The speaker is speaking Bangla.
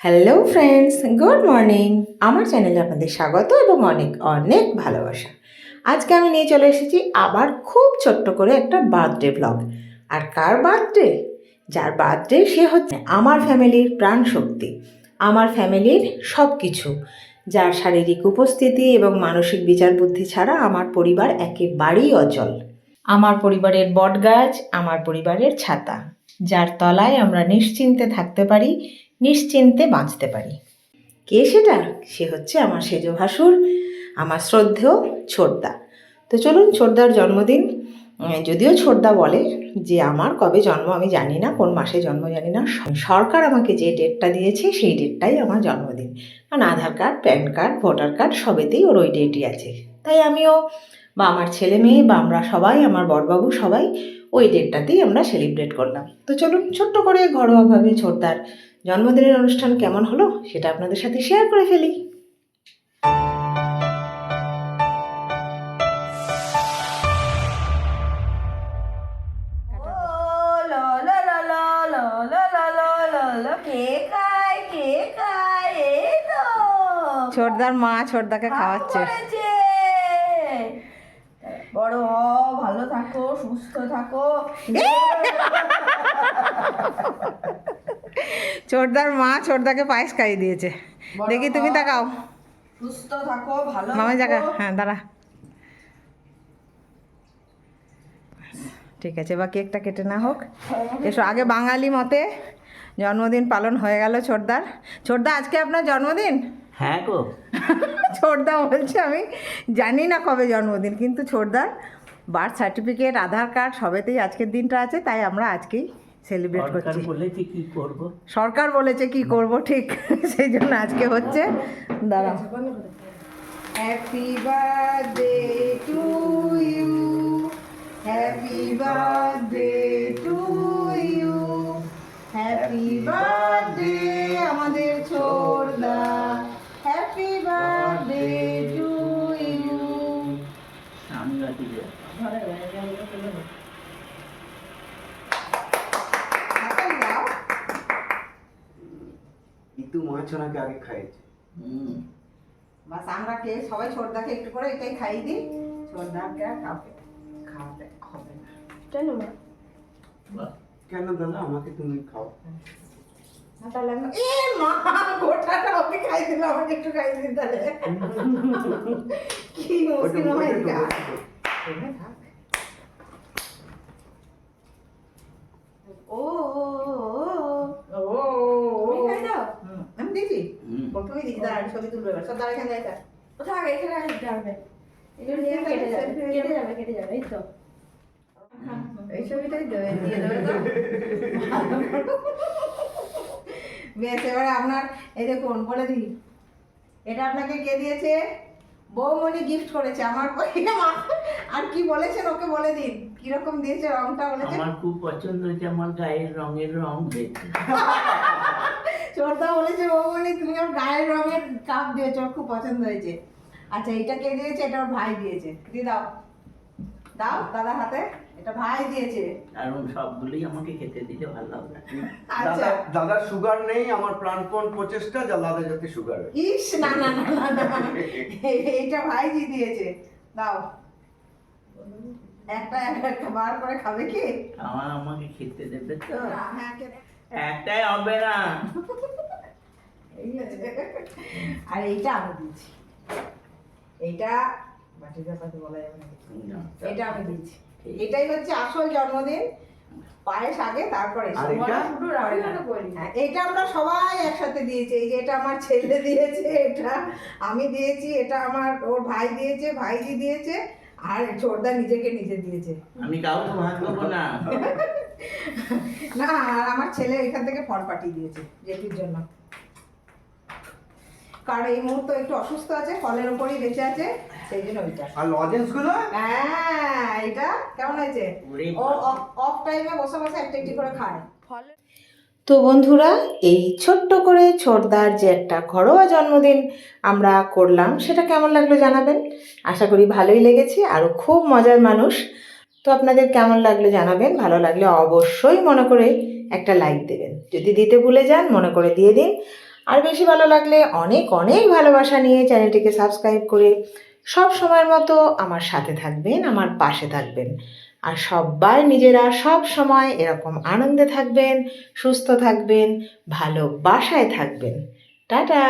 হ্যালো ফ্রেন্ডস গুড মর্নিং আমার চ্যানেলে আপনাদের স্বাগত এবং অনেক অনেক ভালোবাসা। আজকে আমি নিয়ে চলে এসেছি আবার খুব ছোট্ট করে একটা বার্থডে ব্লগ আর কার বার্থডে যার বার্থডে সে হচ্ছে আমার ফ্যামিলির প্রাণ শক্তি আমার ফ্যামিলির সব কিছু যার শারীরিক উপস্থিতি এবং মানসিক বিচার বুদ্ধি ছাড়া আমার পরিবার একেবারেই অচল। আমার পরিবারের বটগাছ, আমার পরিবারের ছাতা। যার তলায় আমরা নিশ্চিন্তে থাকতে পারি নিশ্চিন্তে বাঁচতে পারি। কে সেটা? সে হচ্ছে আমার সেজ ভাসুর, আমার শ্রদ্ধেয় ছোটদা। তো চলুন ছোটদার জন্মদিন যদিও ছোটদা বলে যে আমার কবে জন্ম আমি জানি না, কোন মাসে জন্ম জানি না সরকার আমাকে যে ডেটটা দিয়েছে সেই ডেটটাই আমার জন্মদিন। কারণ Aadhaar card, PAN card, voter card সবেতেই ওর ওই ডেটই আছে। তাই আমিও বা আমার ছেলে মেয়ে বা আমরা সবাই, আমার বড়বাবু সবাই ওই ডেটটাতেই আমরা সেলিব্রেট করলাম। তো চলুন ছোট্ট করে ঘরোয়াভাবে ছোটদার জন্মদিনের অনুষ্ঠান কেমন হলো সেটা আপনাদের সাথে শেয়ার করে ফেলি। ছোটদার মা ছোটদাকে খাওয়াচ্ছে। বড় হও ভালো থাকো সুস্থ থাকো। ছোটদার মা ছোটদাকে পায়েস খাইয়ে দিয়েছে। দেখি তুমি তাকাও। সুস্থ থাকো ভালো মামা জায়গা হ্যাঁ দাঁড়া। ঠিক আছে বা কেকটা কেটে না হোক। এসো আগে বাঙালি মতে জন্মদিন পালন হয়ে গেল ছোটদার ছোটদা আজকে আপনার জন্মদিন? হ্যাঁ গো। ছোটদা বলছে আমি জানি না কবে জন্মদিন কিন্তু ছোটদার বার্থ সার্টিফিকেট আধার কার্ড সবেতেই আজকের দিনটা আছে তাই আমরা আজকেই সেলিব্রেট করছি। বলেছে কি করব? সরকার বলেছে কি করব ঠিক। সেই জন্য আজকে হচ্ছে। দাঁড়া happy birthday to you happy birthday to you happy birthday আমাদের ইতু মাছ ওনাকে আগে খাইয়েছে। হুম। বাস আমরা কে সবাই ছোটদাকে একটু করে এটাই খাইয়ে দিই। ছোটদাকে আর কাউকে খাওয়াতে হবে না। বাহ, কেন দাদা আমাকে তুমি খাও। না তাহলে আমি এ মা গোটাটা ওকে খাই দিল আমাকে একটু খাই দিন তাহলে। কি মুশকিল হয় এটা ও ও তুমি খাই দাও হুম, আমি দিয়েছি হুম। প্রথমেই দিয়েছি দাঁড়া ছবি তুলবে এবার। সব দাঁড়া এখানে দাঁড়া ও থাক এখানে আর যাবে এগুলো নিয়ে কেটে যাবে। কেটে যাবে কেটে যাবে এই তো। এই ছবিটাই দেবে দিয়ে দেবে তো। বেশ এবারে আপনার এই দেখুন বলে দিই। এটা আপনাকে কে দিয়েছে? বৌমণি গিফট করেছে আমার আর কি বলেছেন ওকে বলে দিন। কীরকম দিয়েছে রংটা বলেছে আমার খুব পছন্দ হয়েছে আমার গায়ের রঙের রং দেখতে। চোরদা বলেছে বৌমণি তুমি ওর গায়ের রঙের কাপ দিয়েছ ওর খুব পছন্দ হয়েছে। আচ্ছা এটা কে দিয়েছে? এটা ওর ভাই দিয়েছে। দিয়ে দাও। দাও দাদা হাতে। এটা ভাই দিয়েছে। কারণ সবগুলোই আমাকে খেতে দিলে ভালো লাগবে আচ্ছা। দাদা সুগার নেই আমার প্রাণপণ প্রচেষ্টা যা দাদা যাতে সুগার ইস না না না ভাইজি দিয়েছে। দাও। একটা একটা বার করে খাবে কি? আমার আমাকে খেতে দেবে তো? হ্যাঁ একটাই হবে না। আছে। আর এইটা আমি দিয়েছি। এইটা বাটির ব্যাপারে বলা যাবে না। এটা আমি দিয়েছি। এটাই হচ্ছে আসল জন্মদিন। পায়েস আগে তারপরে এটা? করি হ্যাঁ, এটা আমরা সবাই একসাথে দিয়েছি। এই যে এটা আমার ছেলে দিয়েছে এটা আমি দিয়েছি এটা আমার ওর ভাই দিয়েছে ভাইজি দিয়েছে আর ছোটদা নিজেকে নিজে দিয়েছে। আমি কাউকে ভাগ না। না আর আমার ছেলে এখান থেকে ফল পাঠিয়ে দিয়েছে জেঠির জন্য। কারণ এই মুহূর্তে একটু অসুস্থ আছে ফলের উপরেই বেঁচে আছে সেই জন্য ওইটা। আর লজেন্সগুলো? হ্যাঁ এটা কেমন হয়েছে? ও অফ টাইমে বসে বসে একটা একটি করে খায়। তো বন্ধুরা এই ছোট্ট করে ছোটদার যে একটা ঘরোয়া জন্মদিন আমরা করলাম সেটা কেমন লাগল জানাবেন? আশা করি ভালোই লেগেছে আরও খুব মজার মানুষ। তো আপনাদের কেমন লাগল জানাবেন? ভালো লাগলে অবশ্যই মনে করে একটা লাইক দেবেন। যদি দিতে ভুলে যান মনে করে দিয়ে দিন। আর বেশি ভালো লাগলে অনেক অনেক ভালোবাসা নিয়ে চ্যানেলটিকে সাবস্ক্রাইব করে সব সময়ের মতো আমার সাথে থাকবেন, আমার পাশে থাকবেন। আর সবাই নিজেরা সব সময় এরকম আনন্দে থাকবেন, সুস্থ থাকবেন, ভালোবাসায় থাকবেন। টাটা!